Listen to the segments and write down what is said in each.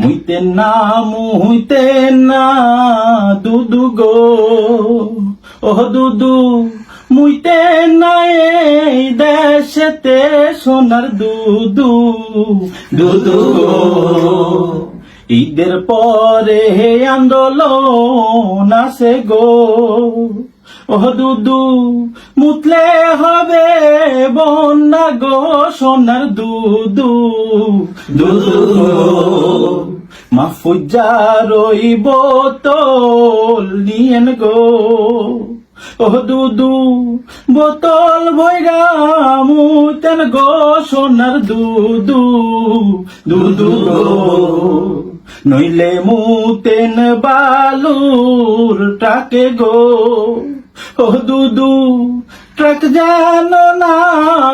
মুইতে না মুইতে না, দুদু গো। ও দুদু, মুইতে না এই দেশেতে সোনার দুদু। দুদু গো, ঈদের পরে হে আন্দোলন আছে গো। ও দুদু, মুতলে হবে বন্যা গো, সোনার দুদু। দুদু গো মাফুজা রইব তোল নিয়েন গো। ও দুদু, বোতল ভৈরা মুতেন গো সোনার দুদু। দুদু নইলে মুতেন বালুর টাকে গো। ও দুদু, ট্রাক জানো না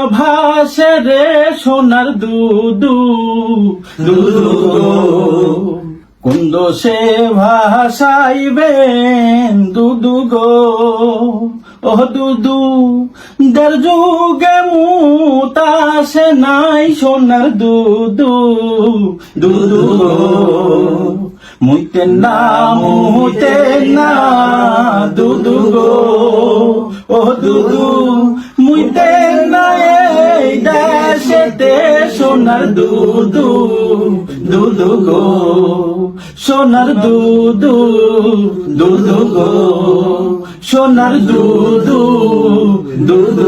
ভাসে রে সোনার দুদু। দুদু গো কুন্দ সে ভাসাইবেন দুদু গো। ও দুদু, দের যুগে মুতাসে নাই সোনার দুদু। দুদু গো, মুইতে না মুইতে না দুদু গো। ও দুদু সোনার দুদু দুদু গো। সোনার দুদু দুদু গো। সোনার দুদু গো